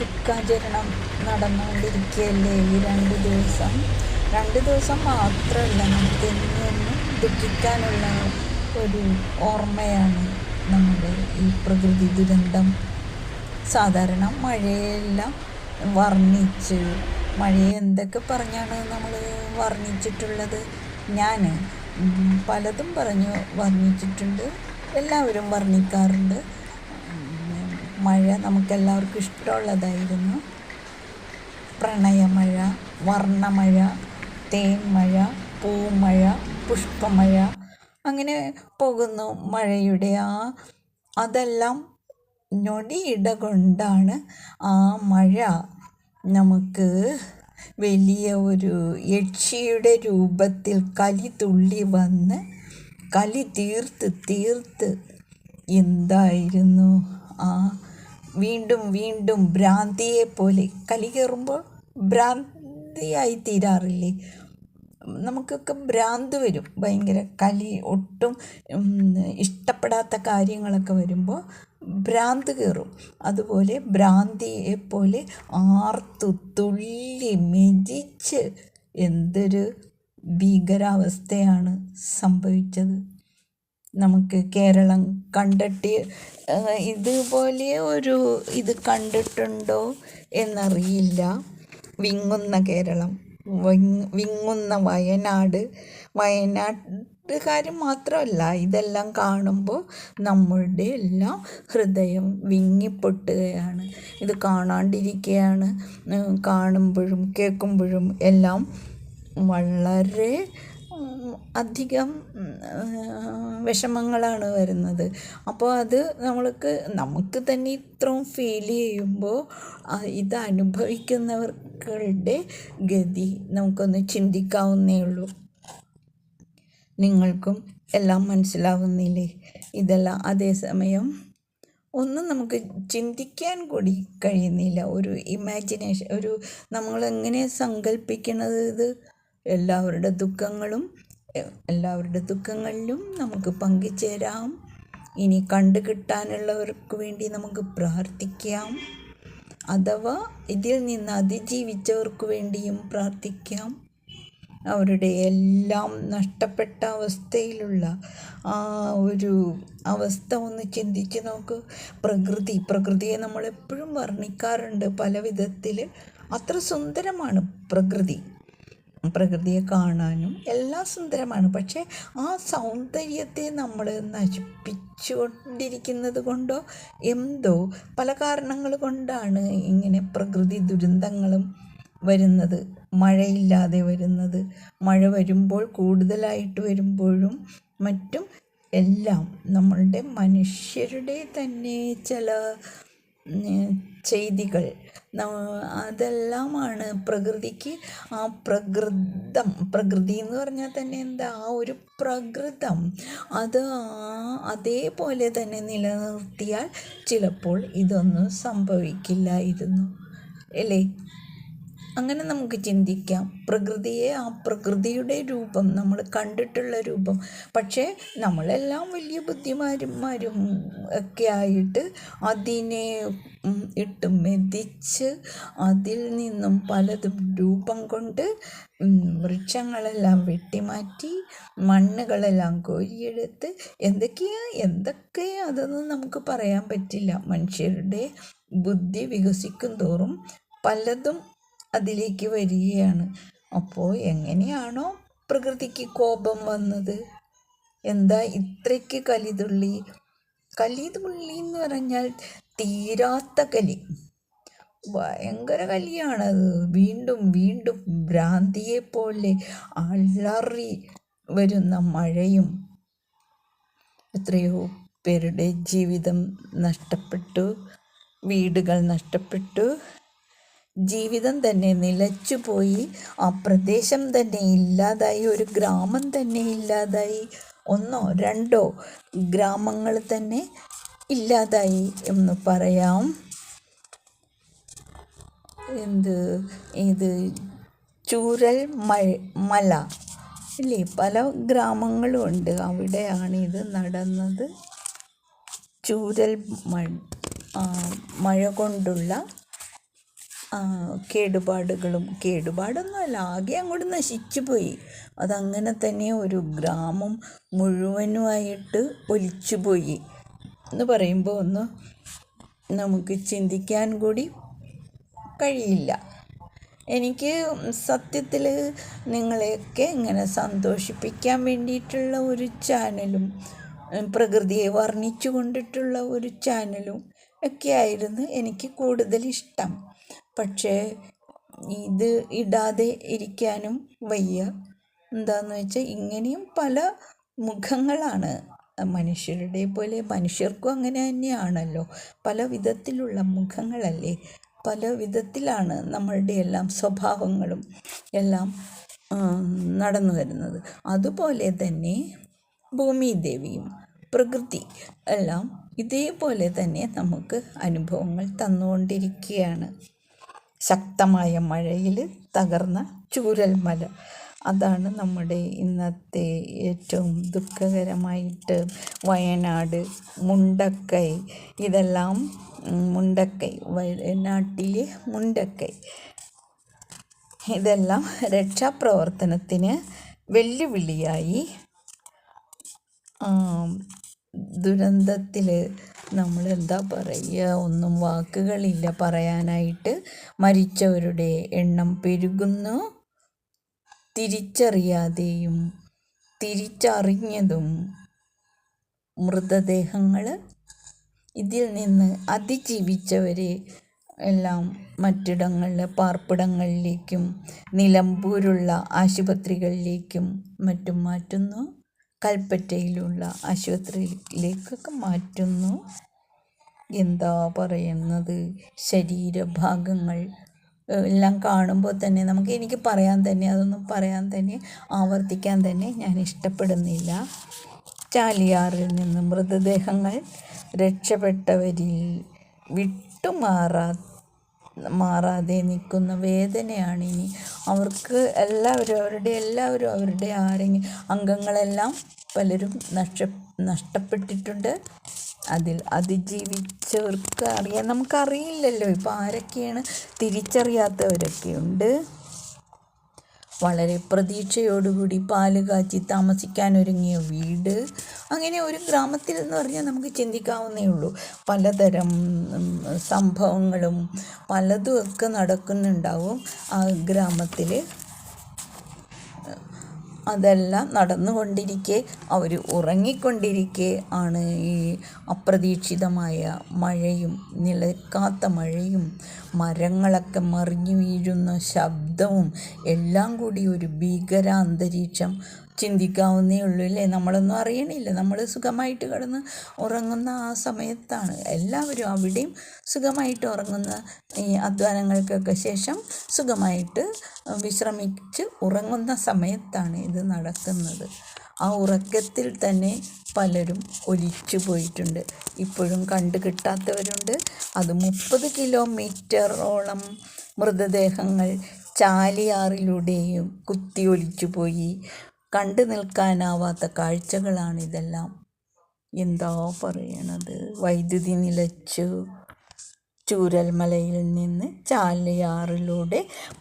ദുഃഖാചരണം നടന്നുകൊണ്ടിരിക്കുകയല്ലേ ഈ രണ്ട് ദിവസം? രണ്ട് ദിവസം മാത്രമല്ല നമുക്ക് എന്നും ദുഃഖിക്കാനുള്ള ഒരു ഓർമ്മയാണ് നമ്മുടെ ഈ പ്രകൃതി ദുരന്തം. സാധാരണ മഴയെല്ലാം വർണിച്ച് മഴയെ എന്തൊക്കെ പറഞ്ഞാണ് നമ്മൾ വർണിച്ചിട്ടുള്ളത്? ഞാൻ പലതും പറഞ്ഞു വർണിച്ചിട്ടുണ്ട് എല്ലാവരും വർണിക്കാറുണ്ട്. മഴ നമുക്കെല്ലാവർക്കും ഇഷ്ടമുള്ളതായിരുന്നു. പ്രണയമഴ വർണമഴ തേൻമഴ പൂമഴ പുഷ്പമഴ അങ്ങനെ പോകുന്നു മഴയുടെ ആ അതെല്ലാം ഞൊടിയിട കൊണ്ടാണ് ആ മഴ നമുക്ക് വലിയ ഒരു യക്ഷിയുടെ രൂപത്തിൽ കലി തുള്ളി വന്ന് കലി തീർത്ത് തീർത്ത് എന്തായിരുന്നു ആ വീണ്ടും വീണ്ടും ഭ്രാന്തിയെ പോലെ കലി കയറുമ്പോൾ ഭ്രാന്തിയായി തീരാറില്ലേ നമുക്കൊക്കെ ഭ്രാന്ത് വരും. ഭയങ്കര കലി ഒട്ടും ഇഷ്ടപ്പെടാത്ത കാര്യങ്ങളൊക്കെ വരുമ്പോൾ ഭ്രാന്ത് കയറും. അതുപോലെ ഭ്രാന്തിയെ പോലെ ആർത്തു തുള്ളി മെതിച്ച് എന്തൊരു ഭീകരാവസ്ഥയാണ് സംഭവിച്ചത്. നമുക്ക് കേരളം കണ്ടിട്ട് ഇതുപോലെ ഒരു ഇത് കണ്ടിട്ടുണ്ടോ എന്നറിയില്ല. വിങ്ങുന്ന കേരളം വിങ്ങുന്ന വയനാട്. വയനാട്ടുകാർ മാത്രമല്ല ഇതെല്ലാം കാണുമ്പോൾ നമ്മളുടെ എല്ലാം ഹൃദയം വിങ്ങിപ്പൊട്ടുകയാണ്. ഇത് കാണാണ്ടിരിക്കുകയാണ്. കാണുമ്പോഴും കേൾക്കുമ്പോഴും എല്ലാം വളരെ അധികം വിഷമങ്ങളാണ് വരുന്നത്. അപ്പോൾ അത് നമ്മൾക്ക് നമുക്ക് തന്നെ ഇത്രയും ഫീൽ ചെയ്യുമ്പോൾ ഇത് അനുഭവിക്കുന്നവർക്കുടെ ഗതി നമുക്കൊന്ന് ചിന്തിക്കാവുന്നേ ഉള്ളൂ. നിങ്ങൾക്കും എല്ലാം മനസ്സിലാവുന്നില്ലേ? ഇതെല്ലാം അതേസമയം ഒന്നും നമുക്ക് ചിന്തിക്കാൻ കൂടി കഴിയുന്നില്ല. ഒരു ഇമാജിനേഷൻ ഒരു നമ്മളെങ്ങനെ സങ്കല്പിക്കുന്നത് ഇത്? എല്ലാവരുടെ ദുഃഖങ്ങളും എല്ലാവരുടെ ദുഃഖങ്ങളിലും നമുക്ക് പങ്കുചേരാം. ഇനി കണ്ടു കിട്ടാനുള്ളവർക്ക് വേണ്ടി നമുക്ക് പ്രാർത്ഥിക്കാം. അഥവാ ഇതിൽ നിന്ന് അതിജീവിച്ചവർക്ക് വേണ്ടിയും പ്രാർത്ഥിക്കാം. അവരുടെ എല്ലാം നഷ്ടപ്പെട്ട അവസ്ഥയിലുള്ള ആ ഒരു അവസ്ഥ ഒന്ന് ചിന്തിച്ച് നോക്ക്. പ്രകൃതി പ്രകൃതിയെ നമ്മളെപ്പോഴും വർണിക്കാറുണ്ട്. പല വിധത്തിൽ അത്ര സുന്ദരമാണ് പ്രകൃതി. പ്രകൃതിയെ കാണാനും എല്ലാം സുന്ദരമാണ്. പക്ഷേ ആ സൗന്ദര്യത്തെ നമ്മൾ നശിപ്പിച്ചുകൊണ്ടിരിക്കുന്നത് കൊണ്ടോ എന്തോ പല കാരണങ്ങൾ കൊണ്ടാണ് ഇങ്ങനെ പ്രകൃതി ദുരന്തങ്ങളും വരുന്നത്. മഴയില്ലാതെ വരുന്നത്. മഴ വരുമ്പോൾ കൂടുതലായിട്ട് വരുമ്പോഴും മറ്റും എല്ലാം നമ്മളുടെ മനുഷ്യരുടെ തന്നെ ചില ചെയ്തികൾ. അതെല്ലാമാണ് പ്രകൃതിക്ക് ആ പ്രകൃതം. പ്രകൃതി എന്ന് പറഞ്ഞാൽ തന്നെ എന്താ? ആ ഒരു പ്രകൃതം. അത് അതേപോലെ തന്നെ നിലനിർത്തിയാൽ ചിലപ്പോൾ ഇതൊന്നും സംഭവിക്കില്ലായിരുന്നു. അല്ലേ? അങ്ങനെ നമുക്ക് ചിന്തിക്കാം. പ്രകൃതിയെ ആ പ്രകൃതിയുടെ രൂപം നമ്മൾ കണ്ടിട്ടുള്ള രൂപം. പക്ഷേ നമ്മളെല്ലാം വലിയ ബുദ്ധിമാരിമാരും ഒക്കെ ആയിട്ട് അതിനെ ഇട്ട് മെതിച്ച് അതിൽ നിന്നും പലതും രൂപം കൊണ്ട് വൃക്ഷങ്ങളെല്ലാം വെട്ടിമാറ്റി മണ്ണുകളെല്ലാം കോരിയെടുത്ത് എന്തൊക്കെയാ എന്തൊക്കെ അതൊന്നും നമുക്ക് പറയാൻ പറ്റില്ല. മനുഷ്യരുടെ ബുദ്ധി വികസിക്കും തോറും പലതും അതിലേക്ക് വരികയാണ്. അപ്പോൾ എങ്ങനെയാണോ പ്രകൃതിക്ക് കോപം വന്നത്? എന്താ ഇത്രയ്ക്ക് കലിതുള്ളി? കലിതുള്ളി എന്ന് പറഞ്ഞാൽ തീരാത്ത കലി. ഭയങ്കര കലിയാണത്. വീണ്ടും വീണ്ടും ഭ്രാന്തിയെ പോലെ അലറി വരുന്ന മഴയും എത്രയോ പേരുടെ ജീവിതം നഷ്ടപ്പെട്ടു. വീടുകൾ നഷ്ടപ്പെട്ടു. ജീവിതം തന്നെ നിലച്ചുപോയി ആ പ്രദേശം തന്നെ ഇല്ലാതായി ഒരു ഗ്രാമം തന്നെ ഇല്ലാതായി ഒന്നോ രണ്ടോ ഗ്രാമങ്ങൾ തന്നെ ഇല്ലാതായി എന്ന് പറയാം. എന്ത്? ഇത് ചൂരൽ മല ഇല്ലേ? പല ഗ്രാമങ്ങളും ഉണ്ട്. അവിടെയാണ് ഇത് നടന്നത്. ചൂരൽ മഴ മഴ കൊണ്ടുള്ള കേടുപാടുകളും കേടുപാടൊന്നുമല്ല ആകെ അങ്ങോട്ട് നശിച്ചു പോയി അതങ്ങനെ തന്നെ ഒരു ഗ്രാമം മുഴുവനുമായിട്ട് ഒലിച്ചു പോയി എന്ന് പറയുമ്പോൾ ഒന്ന് നമുക്ക് ചിന്തിക്കാൻ കൂടി കഴിയില്ല. എനിക്ക് സത്യത്തിൽ നിങ്ങളെയൊക്കെ ഇങ്ങനെ സന്തോഷിപ്പിക്കാൻ വേണ്ടിയിട്ടുള്ള ഒരു ചാനലും പ്രകൃതിയെ വർണിച്ചു കൊണ്ടിട്ടുള്ള ഒരു ചാനലും ഒക്കെ ആയിരുന്നു എനിക്ക് കൂടുതൽ ഇഷ്ടം. പക്ഷേ ഇത് ഇടാതെ ഇരിക്കാനും വയ്യ. എന്താന്ന് വെച്ചാൽ ഇങ്ങനെയും പല മുഖങ്ങളാണ് മനുഷ്യരുടെ പോലെ. മനുഷ്യർക്കും അങ്ങനെ തന്നെയാണല്ലോ. പല വിധത്തിലുള്ള മുഖങ്ങളല്ലേ. പല വിധത്തിലാണ് നമ്മളുടെ എല്ലാം സ്വഭാവങ്ങളും എല്ലാം നടന്നു വരുന്നത്. അതുപോലെ തന്നെ ഭൂമിദേവിയും പ്രകൃതി എല്ലാം ഇതേപോലെ തന്നെ നമുക്ക് അനുഭവങ്ങൾ തന്നുകൊണ്ടിരിക്കുകയാണ്. ശക്തമായ മഴയിൽ തകർന്ന ചൂരൽമല. അതാണ് നമ്മുടെ ഇന്നത്തെ ഏറ്റവും ദുഃഖകരമായിട്ട് വയനാട് മുണ്ടക്കൈ. ഇതെല്ലാം മുണ്ടക്കൈ വയനാട്ടിലെ മുണ്ടക്കൈ. ഇതെല്ലാം രക്ഷാപ്രവർത്തനത്തിന് വെല്ലുവിളിയായി ദുരന്തത്തിൽ നമ്മൾ എന്താ പറയുക? ഒന്നും വാക്കുകളില്ല പറയാനായിട്ട്. മരിച്ചവരുടെ എണ്ണം പെരുകുന്നു. തിരിച്ചറിയാതെയും തിരിച്ചറിഞ്ഞതും മൃതദേഹങ്ങൾ ഇതിൽ നിന്ന് അതിജീവിച്ചവരെ എല്ലാം മറ്റിടങ്ങളിൽ പാർപ്പിടങ്ങളിലേക്കും നിലമ്പൂരുള്ള ആശുപത്രികളിലേക്കും മറ്റും മാറ്റുന്നു. കൽപ്പറ്റയിലുള്ള ആശുപത്രിയിലേക്കൊക്കെ മാറ്റുന്നു. എന്താ പറയുന്നത്? ശരീരഭാഗങ്ങൾ എല്ലാം കാണുമ്പോൾ തന്നെ നമുക്ക് എനിക്ക് പറയാൻ തന്നെ അതൊന്നും പറയാൻ തന്നെ ആവർത്തിക്കാൻ തന്നെ ഞാൻ ഇഷ്ടപ്പെടുന്നില്ല. ചാലിയാറിൽ നിന്ന് മൃതദേഹങ്ങൾ രക്ഷപ്പെട്ടവരിൽ വിട്ടുമാറാ മാറാതെ നിൽക്കുന്ന വേദനയാണ് ഇനി അവർക്ക് എല്ലാവരും അവരുടെ എല്ലാവരും അവരുടെ ആരെങ്കിലും അംഗങ്ങളെല്ലാം പലരും നഷ്ട നഷ്ടപ്പെട്ടിട്ടുണ്ട്. അതിൽ അതിജീവിച്ചവർക്ക് അറിയാൻ നമുക്കറിയില്ലല്ലോ ഇപ്പോൾ ആരൊക്കെയാണ് തിരിച്ചറിയാത്തവരൊക്കെയുണ്ട് വളരെ പ്രതീക്ഷയോടുകൂടി പാൽ കാച്ചി താമസിക്കാൻ ഒരുങ്ങിയ വീട്. അങ്ങനെ ഒരു ഗ്രാമത്തിൽ എന്ന് പറഞ്ഞാൽ നമുക്ക് ചിന്തിക്കാവുന്നേ ഉള്ളൂ. പലതരം സംഭവങ്ങളും പലതും ഒക്കെ നടക്കുന്നുണ്ടാവും ആ ഗ്രാമത്തിൽ അതെല്ലാം നടന്നുകൊണ്ടിരിക്കെ അവർ ഉറങ്ങിക്കൊണ്ടിരിക്കെ ആണ് ഈ അപ്രതീക്ഷിതമായ മഴയും നിലക്കാത്ത മഴയും മരങ്ങളൊക്കെ മറിഞ്ഞു വീഴുന്ന ശബ്ദവും എല്ലാം കൂടി ഒരു ഭീകര അന്തരീക്ഷം ചിന്തിക്കാവുന്നേ ഉള്ളൂ അല്ലേ നമ്മളൊന്നും അറിയണില്ല. നമ്മൾ സുഖമായിട്ട് കിടന്ന് ഉറങ്ങുന്ന ആ സമയത്താണ് എല്ലാവരും അവിടെയും സുഖമായിട്ട് ഉറങ്ങുന്ന ഈ അധ്വാനങ്ങൾക്കൊക്കെ ശേഷം സുഖമായിട്ട് വിശ്രമിച്ച് ഉറങ്ങുന്ന സമയത്താണ് ഇത് നടക്കുന്നത്. ആ ഉറക്കത്തിൽ തന്നെ പലരും ഒലിച്ചു പോയിട്ടുണ്ട്. ഇപ്പോഴും കണ്ടു കിട്ടാത്തവരുണ്ട്. അത് മുപ്പത് കിലോമീറ്ററോളം മൃതദേഹങ്ങൾ ചാലിയാറിലൂടെയും കുത്തി ഒലിച്ചു പോയി. കണ്ടു നിൽക്കാനാവാത്ത കാഴ്ചകളാണിതെല്ലാം. എന്താ പറയണത്? വൈദ്യുതി നിലച്ചു ചൂരൽമലയിൽ നിന്ന് ചാലിയാറിലൂടെ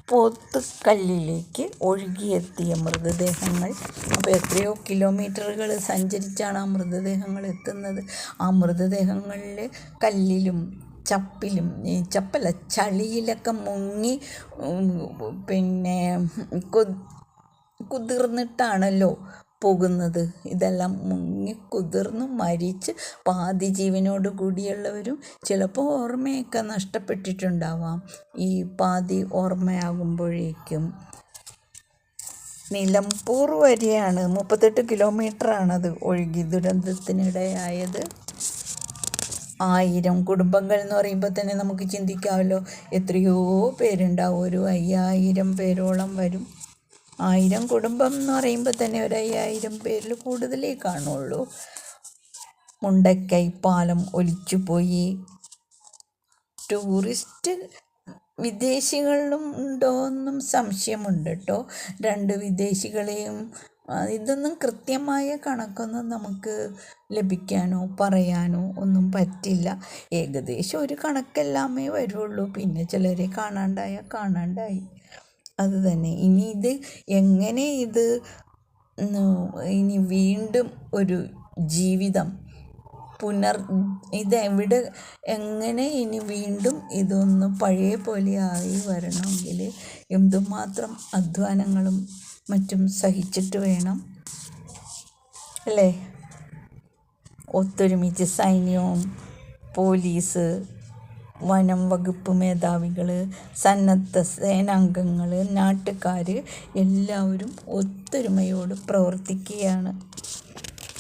പോത്തുകല്ലിലേക്ക് ഒഴുകിയെത്തിയ മൃതദേഹങ്ങൾ. അപ്പോൾ എത്രയോ കിലോമീറ്ററുകൾ സഞ്ചരിച്ചാണ് ആ മൃതദേഹങ്ങൾ എത്തുന്നത്. ആ മൃതദേഹങ്ങളിൽ കല്ലിലും ചപ്പിലും ഈ ചപ്പല ചളിയിലൊക്കെ മുങ്ങി പിന്നെ കൊ കുതിർന്നിട്ടാണല്ലോ പോകുന്നത്. ഇതെല്ലാം മുങ്ങി കുതിർന്ന് മരിച്ച് പാതി ജീവനോട് കൂടിയുള്ളവരും ചിലപ്പോൾ ഓർമ്മയൊക്കെ നഷ്ടപ്പെട്ടിട്ടുണ്ടാവാം. ഈ പാതി ഓർമ്മയാകുമ്പോഴേക്കും. നിലമ്പൂർ വരെയാണ്. മുപ്പത്തെട്ട് കിലോമീറ്ററാണത് ഒഴുകി. ദുരന്തത്തിനിടയായത് ആയിരം കുടുംബങ്ങൾ എന്ന് പറയുമ്പോൾ തന്നെ നമുക്ക് ചിന്തിക്കാമല്ലോ. എത്രയോ പേരുണ്ടാവും. ഒരു അയ്യായിരം പേരോളം വരും. ആയിരം കുടുംബം എന്ന് പറയുമ്പോൾ തന്നെ ഒരു അയ്യായിരം പേരിൽ കൂടുതലേ കാണുള്ളൂ. മുണ്ടക്കൈ പാലം ഒലിച്ചുപോയി ടൂറിസ്റ്റ് വിദേശികളിലും ഉണ്ടോ എന്നും സംശയമുണ്ട് കേട്ടോ രണ്ട് വിദേശികളെയും ഇതൊന്നും കൃത്യമായ കണക്കൊന്നും നമുക്ക് ലഭിക്കാനോ പറയാനോ ഒന്നും പറ്റില്ല. ഏകദേശം ഒരു കണക്കെല്ലാമേ വരുള്ളൂ. പിന്നെ ചിലരെ കാണാണ്ടായാൽ കാണാണ്ടായി. അത് തന്നെ ഇനി ഇത് എങ്ങനെ ഇത് ഇനി വീണ്ടും ഒരു ജീവിതം പുനർ ഇത് എവിടെ എങ്ങനെ ഇനി വീണ്ടും ഇതൊന്ന് പഴയ പോലെ ആയി വരണമെങ്കിൽ എന്തുമാത്രം അധ്വാനങ്ങളും മറ്റും സഹിച്ചിട്ട് വേണം അല്ലേ? ഒത്തൊരുമിച്ച് സൈന്യവും പോലീസ് വനം വകുപ്പ് മേധാവികൾ സന്നദ്ധ സേനാംഗങ്ങൾ നാട്ടുകാർ എല്ലാവരും ഒത്തൊരുമയോട് പ്രവർത്തിക്കുകയാണ്.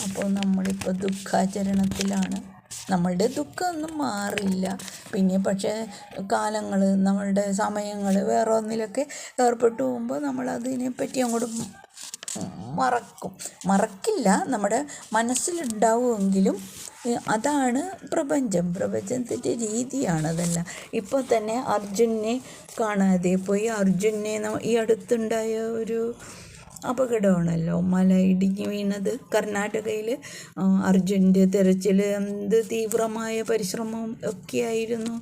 അപ്പോൾ നമ്മളിപ്പോൾ ദുഃഖാചരണത്തിലാണ്. നമ്മളുടെ ദുഃഖമൊന്നും മാറില്ല. പിന്നെ പക്ഷേ കാലങ്ങൾ നമ്മളുടെ സമയങ്ങൾ വേറെ ഒന്നിലൊക്കെ ഏർപ്പെട്ടു പോകുമ്പോൾ നമ്മളതിനെപ്പറ്റി അങ്ങോട്ട് മറക്കും. മറക്കില്ല. നമ്മുടെ മനസ്സിലുണ്ടാവുമെങ്കിലും അതാണ് പ്രപഞ്ചം. പ്രപഞ്ചത്തിന്റെ രീതിയാണ് അതെല്ലാം. ഇപ്പോൾ തന്നെ അർജുനെ കാണാതെ പോയി അർജുനെ ഈ അടുത്തുണ്ടായ ഒരു അപകടമാണല്ലോ. മല ഇടിഞ്ഞ് വീണത്. കർണാടകയിൽ അർജുന്റെ തിരച്ചിൽ എന്ത് തീവ്രമായ പരിശ്രമം ഒക്കെയായിരുന്നു?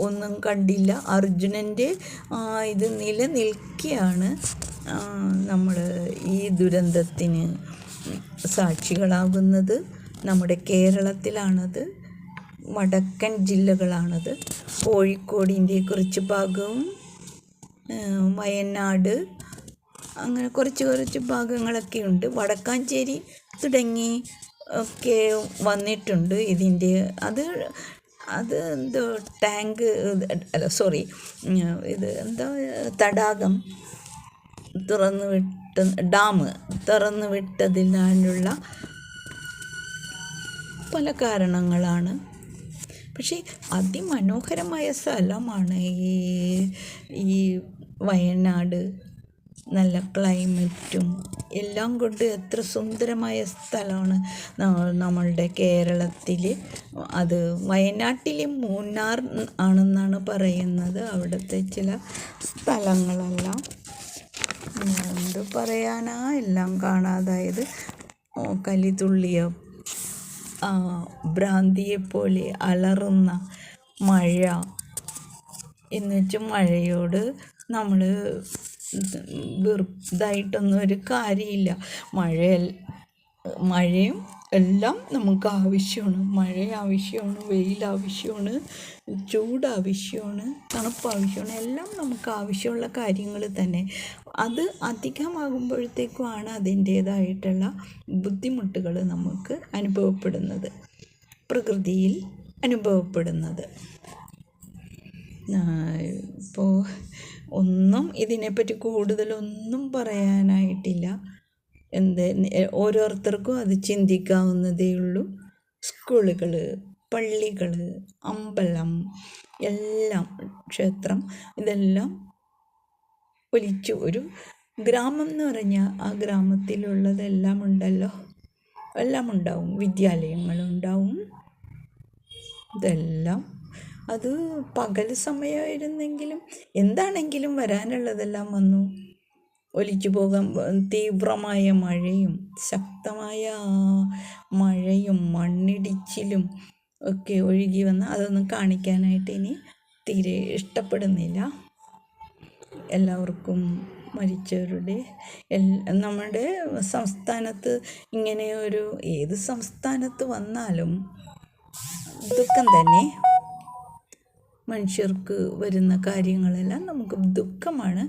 ഒന്നും കണ്ടില്ല. അർജുനന്റെ ഇത് നിലനിൽക്കുകയാണ് നമ്മൾ ഈ ദുരന്തത്തിന് സാക്ഷികളാകുന്നത്. നമ്മുടെ കേരളത്തിലാണത്. വടക്കൻ ജില്ലകളാണത്. കോഴിക്കോടിന്റെ കുറച്ച് ഭാഗവും വയനാട് അങ്ങനെ കുറച്ച് കുറച്ച് ഭാഗങ്ങളൊക്കെ ഉണ്ട്. വടക്കാഞ്ചേരി തുടങ്ങി ഒക്കെ വന്നിട്ടുണ്ട് ഇതിന്റെ. അത് അത് എന്തോ ടാങ്ക് അല്ല സോറി ഇത് എന്താ തടാകം തുറന്നു വിട്ട ഡാം തുറന്നു വിട്ടതിനുള്ള പല കാരണങ്ങളാണ്. പക്ഷേ അതിമനോഹരമായ സ്ഥലമാണ് ഈ ഈ വയനാട്. നല്ല ക്ലൈമറ്റും എല്ലാം കൊണ്ട് എത്ര സുന്ദരമായ സ്ഥലമാണ് നമ്മളുടെ കേരളത്തിൽ അത് വയനാട്ടിലെ മൂന്നാർ ആണെന്നാണ് പറയുന്നത്. അവിടുത്തെ ചില സ്ഥലങ്ങളെല്ലാം എന്ത് പറയാനാ? എല്ലാം കാണാതായത് കലിതുള്ളിയ? ഭ്രാന്തിയെപ്പോലെ അലറുന്ന മഴ. എന്നുവെച്ചാൽ മഴയോട് നമ്മൾ വെറുതായിട്ടൊന്നും ഒരു കാര്യമില്ല. മഴ മഴയും എല്ലാം നമുക്ക് ആവശ്യമാണ്. മഴ ആവശ്യമാണ് വെയിൽ ആവശ്യമാണ് ചൂട് ആവശ്യമാണ് തണുപ്പ് ആവശ്യമാണ്. എല്ലാം നമുക്ക് ആവശ്യമുള്ള കാര്യങ്ങൾ തന്നെ. അത് അധികമാകുമ്പോഴത്തേക്കുമാണ് അതിന്റേതായിട്ടുള്ള ബുദ്ധിമുട്ടുകൾ നമുക്ക് അനുഭവപ്പെടുന്നത്. പ്രകൃതിയിൽ അനുഭവപ്പെടുന്നത്. ഇപ്പോൾ ഒന്നും ഇതിനെപ്പറ്റി കൂടുതലൊന്നും പറയാനായിട്ടില്ല. എന്ത് ഓരോരുത്തർക്കും അത് ചിന്തിക്കാവുന്നതേ ഉള്ളൂ. സ്കൂളുകൾ പള്ളികൾ അമ്പലം എല്ലാം ക്ഷേത്രം ഇതെല്ലാം ഒലിച്ചു. ഒരു ഗ്രാമം എന്ന് പറഞ്ഞാൽ ആ ഗ്രാമത്തിലുള്ളതെല്ലാം ഉണ്ടല്ലോ. എല്ലാം ഉണ്ടാവും വിദ്യാലയങ്ങളുണ്ടാവും. ഇതെല്ലാം. അത് പകൽ സമയമായിരുന്നെങ്കിലും എന്താണെങ്കിലും വരാനുള്ളതെല്ലാം വന്നു. ഒലിച്ചു പോകാൻ തീവ്രമായ മഴയും ശക്തമായ മഴയും മണ്ണിടിച്ചിലും ഒക്കെ ഒഴുകി വന്ന് അതൊന്നും കാണിക്കാനായിട്ട് ഇനി തീരെ ഇഷ്ടപ്പെടുന്നില്ല. എല്ലാവർക്കും മരിച്ചവരുടെ നമ്മുടെ സംസ്ഥാനത്ത് ഇങ്ങനെ ഒരു ഏത് സംസ്ഥാനത്ത് വന്നാലും ദുഃഖം തന്നെ. മനുഷ്യർക്ക് വരുന്ന കാര്യങ്ങളെല്ലാം നമുക്ക് ദുഃഖമാണ്.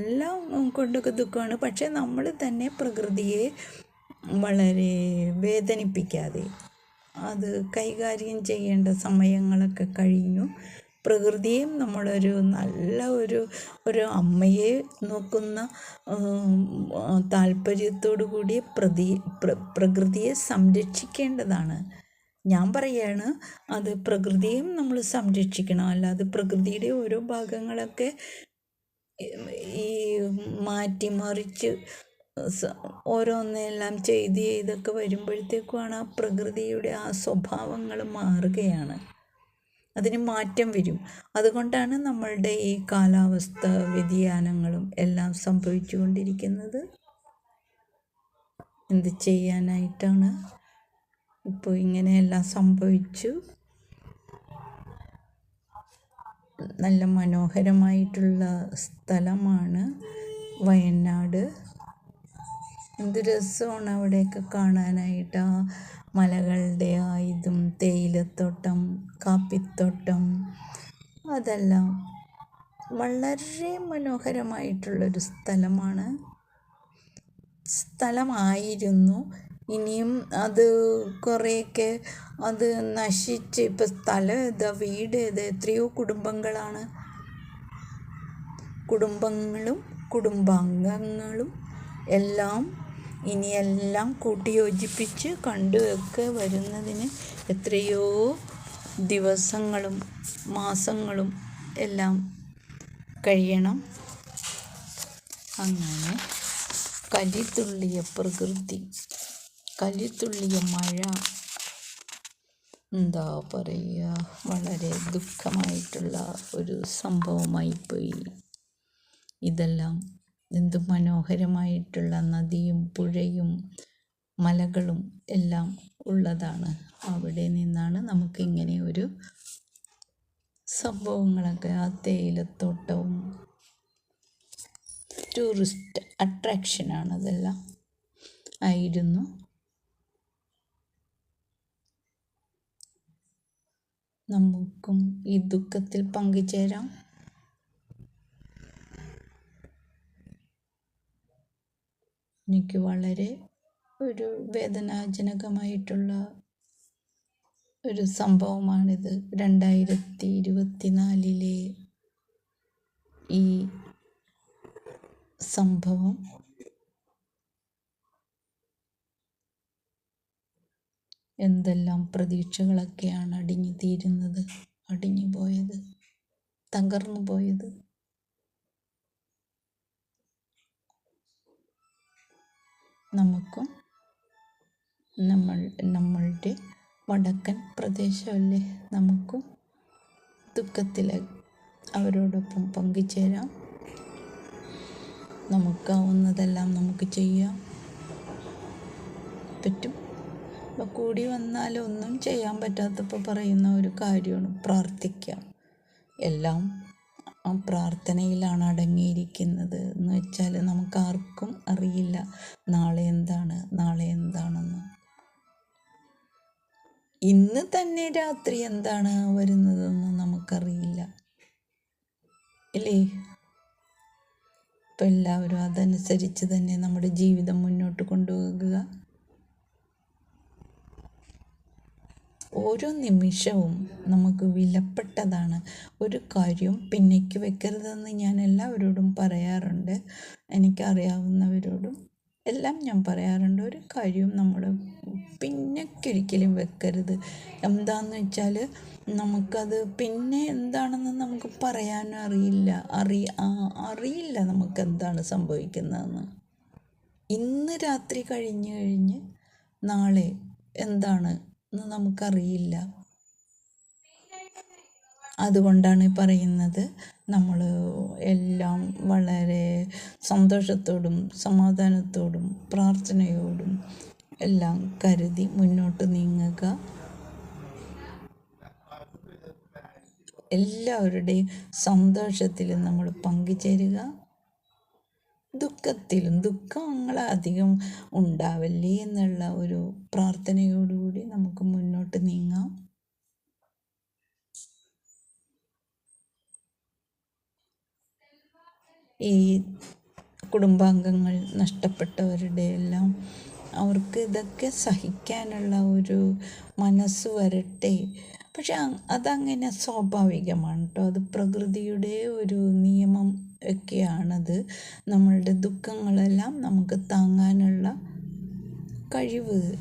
എല്ലാം കൊണ്ടൊക്കെ ദുഃഖമാണ്. പക്ഷേ നമ്മൾ തന്നെ പ്രകൃതിയെ വളരെ വേദനിപ്പിക്കാതെ അത് കൈകാര്യം ചെയ്യേണ്ട സമയങ്ങളൊക്കെ കഴിഞ്ഞു. പ്രകൃതിയും നമ്മളൊരു നല്ല ഒരു ഒരു അമ്മയെ നോക്കുന്ന താല്പര്യത്തോടു കൂടി പ്രതി പ്രകൃതിയെ സംരക്ഷിക്കേണ്ടതാണ്. ഞാൻ പറയുകയാണ് അത് പ്രകൃതിയും നമ്മൾ സംരക്ഷിക്കണം. അല്ലാതെ പ്രകൃതിയുടെ ഓരോ ഭാഗങ്ങളൊക്കെ ഈ മാറ്റിമറിച്ച് ഓരോന്നെല്ലാം ചെയ്ത് ചെയ്തൊക്കെ വരുമ്പോഴത്തേക്കുമാണ് ആ പ്രകൃതിയുടെ ആ സ്വഭാവങ്ങൾ മാറുകയാണ്. അതിന് മാറ്റം വരും. അതുകൊണ്ടാണ് നമ്മളുടെ ഈ കാലാവസ്ഥ വ്യതിയാനങ്ങളും എല്ലാം സംഭവിച്ചു കൊണ്ടിരിക്കുന്നത് എന്ത് ചെയ്യാനായിട്ടാണ് ഇപ്പോൾ ഇങ്ങനെയെല്ലാം സംഭവിച്ചു. നല്ല മനോഹരമായിട്ടുള്ള സ്ഥലമാണ് വയനാട്. എന്ത് രസമാണ് അവിടെയൊക്കെ കാണാനായിട്ട്. ആ മലകളുടെ ആ ഇതും തേയിലത്തോട്ടം കാപ്പിത്തോട്ടം അതെല്ലാം വളരെ മനോഹരമായിട്ടുള്ളൊരു സ്ഥലമാണ്. സ്ഥലമായിരുന്നു. ഇനിയും അത് കുറേയൊക്കെ അത് നശിച്ച് ഇപ്പം സ്ഥലം ഏതാ വീട് ഏത് എത്രയോ കുടുംബങ്ങളാണ്. കുടുംബങ്ങളും കുടുംബാംഗങ്ങളും എല്ലാം ഇനിയെല്ലാം കൂട്ടിയോജിപ്പിച്ച് കണ്ടുമൊക്കെ വരുന്നതിന് എത്രയോ ദിവസങ്ങളും മാസങ്ങളും എല്ലാം കഴിയണം. അങ്ങനെ കലിതുള്ളിയ പ്രകൃതി. കലിതുള്ളിയ മഴ. എന്താ പറയുക വളരെ ദുഃഖമായിട്ടുള്ള ഒരു സംഭവമായി പോയി ഇതെല്ലാം എന്ത് മനോഹരമായിട്ടുള്ള നദിയും പുഴയും മലകളും എല്ലാം ഉള്ളതാണ്. അവിടെ നിന്നാണ് നമുക്കിങ്ങനെ ഒരു സംഭവങ്ങളൊക്കെ ആ തേയിലത്തോട്ടവും ടൂറിസ്റ്റ് അട്രാക്ഷനാണ് അതെല്ലാം. ആയിരുന്നു. നമുക്കും ഈ ദുഃഖത്തിൽ പങ്കുചേരാം. എനിക്ക് വളരെ ഒരു വേദനാജനകമായിട്ടുള്ള ഒരു സംഭവമാണിത്. രണ്ടായിരത്തി ഇരുപത്തിനാലിലെ ഈ സംഭവം. എന്തെല്ലാം പ്രതീക്ഷകളൊക്കെയാണ് അടിഞ്ഞു തീരുന്നത്? അടിഞ്ഞു പോയത്? തകർന്നു പോയത്? നമുക്കും നമ്മൾ നമ്മളുടെ വടക്കൻ പ്രദേശമല്ലേ? നമുക്കും ദുഃഖത്തിൽ അവരോടൊപ്പം പങ്കുചേരാം. നമുക്കാവുന്നതെല്ലാം നമുക്ക് ചെയ്യാം. പറ്റും. അപ്പോൾ കൂടി വന്നാൽ ഒന്നും ചെയ്യാൻ പറ്റാത്തപ്പോൾ പറയുന്ന ഒരു കാര്യമാണ് പ്രാർത്ഥിക്കുക എല്ലാം ആ പ്രാർത്ഥനയിലാണ് അടങ്ങിയിരിക്കുന്നത്. എന്ന് വെച്ചാൽ നമുക്ക് ആർക്കും അറിയില്ല നാളെ എന്താണ് നാളെ എന്താണെന്ന്. ഇന്ന് തന്നെ രാത്രി എന്താണ് വരുന്നതെന്ന് നമുക്കറിയില്ല. ഇല്ലേ? ഇപ്പം എല്ലാവരും അതനുസരിച്ച് തന്നെ നമ്മുടെ ജീവിതം മുന്നോട്ട് കൊണ്ടുപോകുക. ഓരോ നിമിഷവും നമുക്ക് വിലപ്പെട്ടതാണ്. ഒരു കാര്യം പിന്നേക്ക് വെക്കരുതെന്ന് ഞാൻ എല്ലാവരോടും പറയാറുണ്ട്. എനിക്കറിയാവുന്നവരോടും എല്ലാം ഞാൻ പറയാറുണ്ട്. ഒരു കാര്യവും നമ്മൾ പിന്നക്കൊരിക്കലും വെക്കരുത്. എന്താണെന്ന് വെച്ചാൽ നമുക്കത് പിന്നെ എന്താണെന്ന് നമുക്ക് പറയാനും അറിയില്ല. അറി അറിയില്ല നമുക്ക് എന്താണ് സംഭവിക്കുന്നതെന്ന്. ഇന്ന് രാത്രി കഴിഞ്ഞ് കഴിഞ്ഞ് നാളെ എന്താണ് എന്ന് നമുക്കറിയില്ല. അതുകൊണ്ടാണ് പറയുന്നത്. നമ്മൾ എല്ലാം വളരെ സന്തോഷത്തോടും സമാധാനത്തോടും പ്രാർത്ഥനയോടും എല്ലാം കരുതി മുന്നോട്ട് നീങ്ങുക. എല്ലാവരുടെയും സന്തോഷത്തിൽ നമ്മൾ പങ്കുചേരുക. ദുഃഖത്തിലും ദുഃഖങ്ങൾ അധികം ഉണ്ടാവല്ലേ എന്നുള്ള ഒരു പ്രാർത്ഥനയോടുകൂടി നമുക്ക് മുന്നോട്ട് നീങ്ങാം. ഈ കുടുംബാംഗങ്ങൾ നഷ്ടപ്പെട്ടവരുടെ എല്ലാം അവർക്ക് ഇതൊക്കെ സഹിക്കാനുള്ള ഒരു മനസ്സ് വരട്ടെ. പക്ഷെ അതങ്ങനെ സ്വാഭാവികമാണ് കേട്ടോ. അത് പ്രകൃതിയുടെ ഒരു നിയമം ഒക്കെയാണത്. നമ്മളുടെ ദുഃഖങ്ങളെല്ലാം നമുക്ക് താങ്ങാനുള്ള കഴിവ്.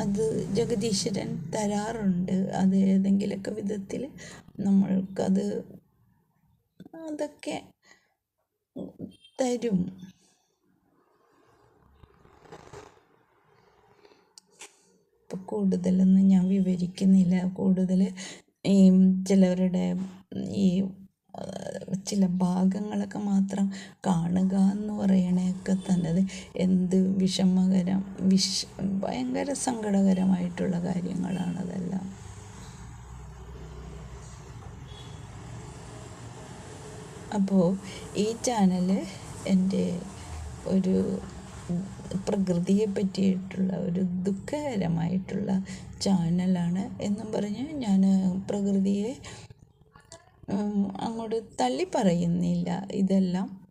അത് ജഗദീശ്വരൻ തരാറുണ്ട്. അത് ഏതെങ്കിലുമൊക്കെ വിധത്തിൽ നമ്മൾക്കത് അതൊക്കെ തരും. ഇപ്പം കൂടുതലൊന്നും ഞാൻ വിവരിക്കുന്നില്ല. കൂടുതൽ ഈ ചിലവരുടെ ഈ ചില ഭാഗങ്ങളൊക്കെ മാത്രം കാണുക എന്ന് പറയണതൊക്കെ തന്നെ അത് എന്ത് വിഷമകരം വിഷ ഭയങ്കര സങ്കടകരമായിട്ടുള്ള കാര്യങ്ങളാണ് അതെല്ലാം. അപ്പോൾ ഈ ചാനൽ എന്റെ ഒരു പ്രകൃതിയെ പറ്റിയിട്ടുള്ള ഒരു ദുഃഖകരമായിട്ടുള്ള ചാനലാണ് എന്നും പറഞ്ഞ് ഞാൻ പ്രകൃതിയെ അങ്ങോട്ട് തള്ളി പറയുന്നില്ല. ഇതെല്ലാം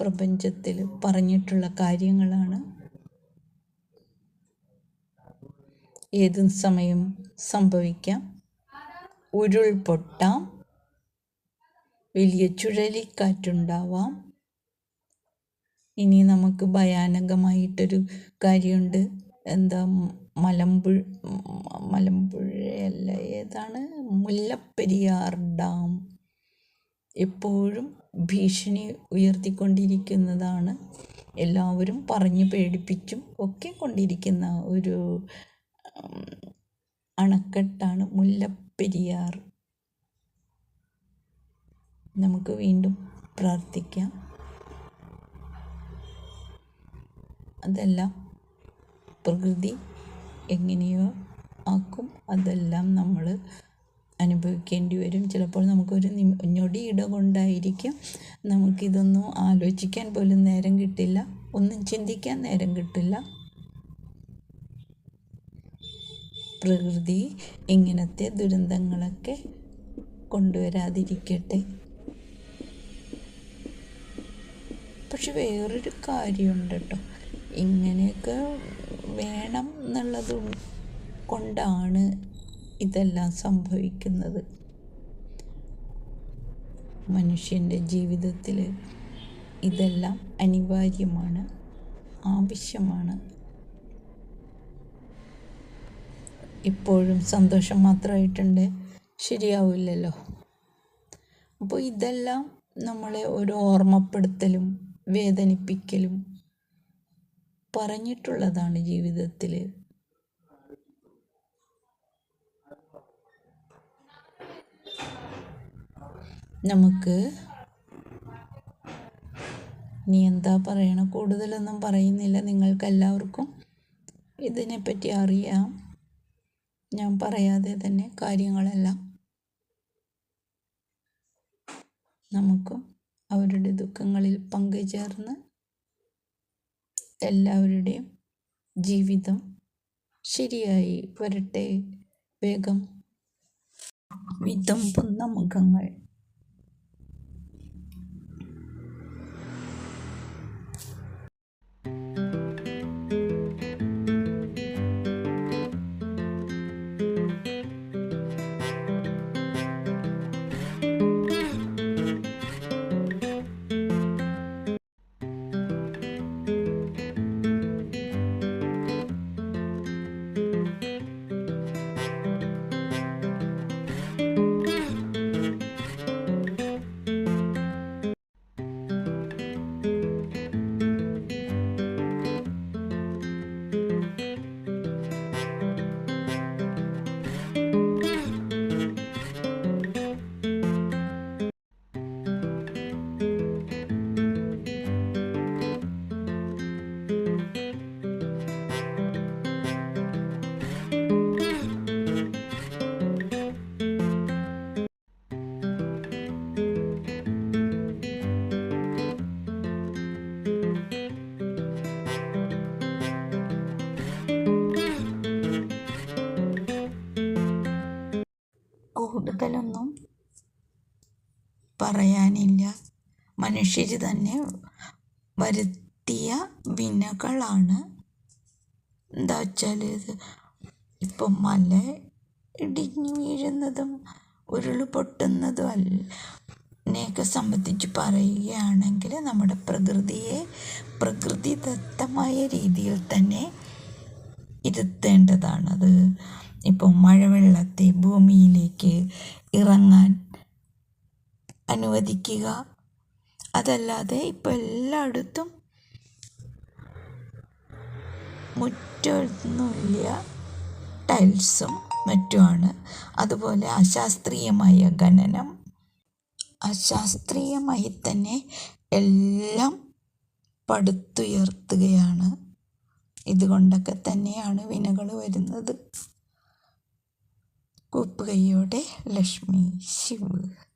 പ്രപഞ്ചത്തിൽ പറഞ്ഞിട്ടുള്ള കാര്യങ്ങളാണ്. ഏത് സമയം സംഭവിക്കാം? ഉരുൾപൊട്ടാം. വലിയ ചുഴലിക്കാറ്റുണ്ടാവാം. ഇനി നമുക്ക് ഭയാനകമായിട്ടൊരു കാര്യമുണ്ട്. എന്താ മലമ്പുഴ മലമ്പുഴയല്ല ഏതാണ്? മുല്ലപ്പെരിയാർ ഡാം. എപ്പോഴും ഭീഷണി ഉയർത്തിക്കൊണ്ടിരിക്കുന്നതാണ്. എല്ലാവരും പറഞ്ഞു പേടിപ്പിച്ചും ഒക്കെ കൊണ്ടിരിക്കുന്ന ഒരു അണക്കെട്ടാണ് മുല്ലപ്പെരിയാർ. നമുക്ക് വീണ്ടും പ്രാർത്ഥിക്കാം. അതെല്ലാം പ്രകൃതി എങ്ങനെയോ ആക്കും. അതെല്ലാം നമ്മൾ അനുഭവിക്കേണ്ടി വരും. ചിലപ്പോൾ നമുക്കൊരു ഞൊടിയിട കൊണ്ടായിരിക്കും നമുക്കിതൊന്നും ആലോചിക്കാൻ പോലും നേരം കിട്ടില്ല. ഒന്നും ചിന്തിക്കാൻ നേരം കിട്ടില്ല. പ്രകൃതി ഇങ്ങനത്തെ ദുരന്തങ്ങളൊക്കെ കൊണ്ടുവരാതിരിക്കട്ടെ. പക്ഷെ വേറൊരു കാര്യമുണ്ട് കേട്ടോ. ഇങ്ങനെയൊക്കെ വേണം എന്നുള്ളത് കൊണ്ടാണ് ഇതെല്ലാം സംഭവിക്കുന്നത്. മനുഷ്യന്റെ ജീവിതത്തിൽ ഇതെല്ലാം അനിവാര്യമാണ് ആവശ്യമാണ്. എപ്പോഴും സന്തോഷം മാത്രമായിട്ടുണ്ട്. ശരിയാവില്ലല്ലോ. അപ്പോൾ ഇതെല്ലാം നമ്മളെ ഒരു ഓർമ്മപ്പെടുത്തലും വേദനിപ്പിക്കലും പറഞ്ഞിട്ടുള്ളതാണ് ജീവിതത്തിൽ നമുക്ക് നീ എന്താ പറയണ? കൂടുതലൊന്നും പറയുന്നില്ല. നിങ്ങൾക്കെല്ലാവർക്കും ഇതിനെപ്പറ്റി അറിയാം. ഞാൻ പറയാതെ തന്നെ കാര്യങ്ങളെല്ലാം നമുക്കും അവരുടെ ദുഃഖങ്ങളിൽ പങ്കുചേർന്ന് എല്ലാവരുടെയും ജീവിതം ശരിയായി വരട്ടെ വേഗം. വിതമ്പുന്ന മുഖങ്ങൾ. മനുഷ്യർ തന്നെ. വരുത്തിയ വിനകളാണ്. എന്താ വെച്ചാൽ ഇത് ഇപ്പം മല ഇടിഞ്ഞു വീഴുന്നതും ഉരുൾ പൊട്ടുന്നതും അതിനെയൊക്കെ സംബന്ധിച്ച് പറയുകയാണെങ്കിൽ നമ്മുടെ പ്രകൃതിയെ പ്രകൃതിദത്തമായ രീതിയിൽ തന്നെ ഇരുത്തേണ്ടതാണത് ഇപ്പോൾ മഴവെള്ളത്തെ ഭൂമിയിലേക്ക് ഇറങ്ങാൻ അനുവദിക്കുക. അതല്ലാതെ ഇപ്പോൾ എല്ലായിടത്തും മുറ്റൊന്നുമില്ല. ടൈൽസും മറ്റുമാണ്. അതുപോലെ അശാസ്ത്രീയമായ ഖനനം. അശാസ്ത്രീയമായി തന്നെ എല്ലാം പടുത്തുയർത്തുകയാണ്. ഇതുകൊണ്ടൊക്കെ തന്നെയാണ് വിനകൾ വരുന്നത്. കൂപ്പുകയോടെ ലക്ഷ്മി ശിവ്.